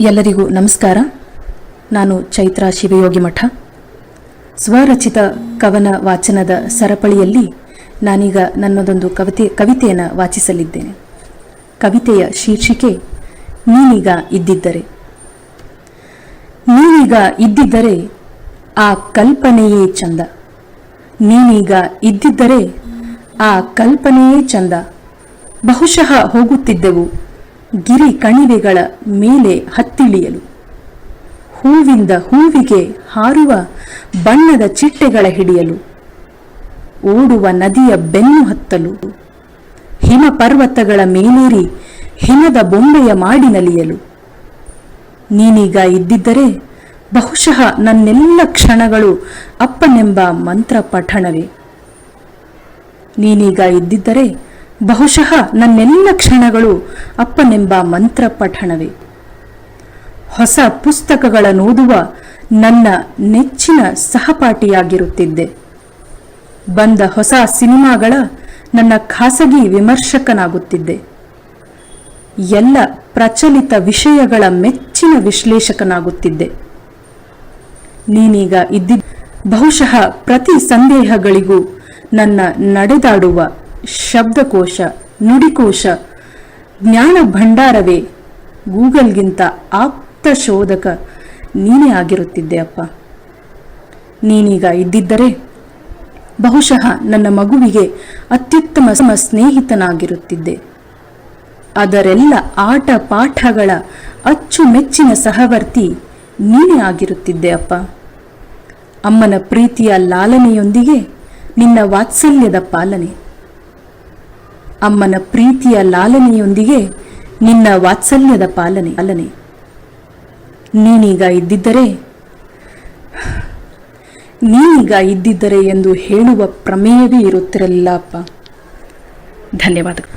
ಎಲ್ಲರಿಗೂ ನಮಸ್ಕಾರ. ನಾನು ಚೈತ್ರ ಶಿವಯೋಗಿ ಮಠ. ಸ್ವರಚಿತ ಕವನ ವಾಚನದ ಸರಪಳಿಯಲ್ಲಿ ನಾನೀಗ ನನ್ನದೊಂದು ಕವಿತೆ, ಕವಿತೆಯನ್ನು ವಾಚಿಸಲಿದ್ದೇನೆ. ಕವಿತೆಯ ಶೀರ್ಷಿಕೆ ನೀನೀಗ ಇದ್ದಿದ್ದರೆ. ನೀನೀಗ ಇದ್ದಿದ್ದರೆ ಆ ಕಲ್ಪನೆಯೇ ಚಂದ. ನೀನೀಗ ಇದ್ದಿದ್ದರೆ ಆ ಕಲ್ಪನೆಯೇ ಚಂದ. ಬಹುಶಃ ಹೋಗುತ್ತಿದ್ದೆವು ಗಿರಿ ಕಣಿವೆಗಳ ಮೇಲೆ ಹತ್ತಿಳಿಯಲು. ಹೂವಿಂದ ಹೂವಿಗೆ ಹಾರುವ ಬಣ್ಣದ ಚಿಟ್ಟೆಗಳ ಹಿಡಿಯಲು. ಓಡುವ ನದಿಯ ಬೆನ್ನು ಹತ್ತಲು. ಹಿಮ ಪರ್ವತಗಳ ಮೇಲೇರಿ ಹಿಮದ ಬೊಂಬೆಯ ಮಾಡಿ ನಲಿಯಲು ನೀನೀಗ ಇದ್ದಿದ್ದರೆ ಬಹುಶಃ ನನ್ನೆಲ್ಲ ಕ್ಷಣಗಳು ಅಪ್ಪನೆಂಬ ಮಂತ್ರ ಪಠಣವೇ ನೀನೀಗ ಇದ್ದಿದ್ದರೆ ಬಹುಶಃ ನನ್ನೆಲ್ಲ ಕ್ಷಣಗಳು ಅಪ್ಪನೆಂಬ ಮಂತ್ರ ಪಠಣವೇ ಹೊಸ ಪುಸ್ತಕಗಳನ್ನೋದುವ ನನ್ನ ನೆಚ್ಚಿನ ಸಹಪಾಠಿಯಾಗಿರುತ್ತಿದ್ದೆ. ಬಂದ ಹೊಸ ಸಿನಿಮಾಗಳ ನನ್ನ ಖಾಸಗಿ ವಿಮರ್ಶಕನಾಗುತ್ತಿದ್ದೆ. ಎಲ್ಲ ಪ್ರಚಲಿತ ವಿಷಯಗಳ ಮೆಚ್ಚಿನ ವಿಶ್ಲೇಷಕನಾಗುತ್ತಿದ್ದೆ. ನೀನೀಗ ಇದ್ದಿದ್ದ ಬಹುಶಃ ಪ್ರತಿ ಸಂದೇಹಗಳಿಗೂ ನನ್ನ ನಡೆದಾಡುವ ಶಬ್ದಕೋಶ, ನುಡಿಕೋಶ, ಜ್ಞಾನ ಭಂಡಾರವೇ ಗೂಗಲ್ಗಿಂತ ಆಪ್ತ ಶೋಧಕ ನೀನೇ ಆಗಿರುತ್ತಿದ್ದೆ ಅಪ್ಪ. ನೀನೀಗ ಇದ್ದಿದ್ದರೆ ಬಹುಶಃ ನನ್ನ ಮಗುವಿಗೆ ಅತ್ಯುತ್ತಮ ಸಮ ಸ್ನೇಹಿತನಾಗಿರುತ್ತಿದ್ದೆ. ಅದರೆಲ್ಲ ಆಟ ಪಾಠಗಳ ಅಚ್ಚುಮೆಚ್ಚಿನ ಸಹವರ್ತಿ ನೀನೇ ಆಗಿರುತ್ತಿದ್ದೆ ಅಪ್ಪ. ಅಮ್ಮನ ಪ್ರೀತಿಯ ಲಾಲನೆಯೊಂದಿಗೆ ನಿನ್ನ ವಾತ್ಸಲ್ಯದ ಪಾಲನೆ. ಅಮ್ಮನ ಪ್ರೀತಿಯ ಲಾಲನೆಯೊಂದಿಗೆ ನಿನ್ನ ವಾತ್ಸಲ್ಯದ ಪಾಲನೆ. ಪಾಲನೆ ನೀನೀಗ ಇದ್ದಿದ್ದರೆ ನೀನೀಗ ಇದ್ದಿದ್ದರೆ ಎಂದು ಹೇಳುವ ಪ್ರಮೇಯವೇ ಇರುತ್ತಿರಲಿಲ್ಲ ಅಪ್ಪ. ಧನ್ಯವಾದಗಳು.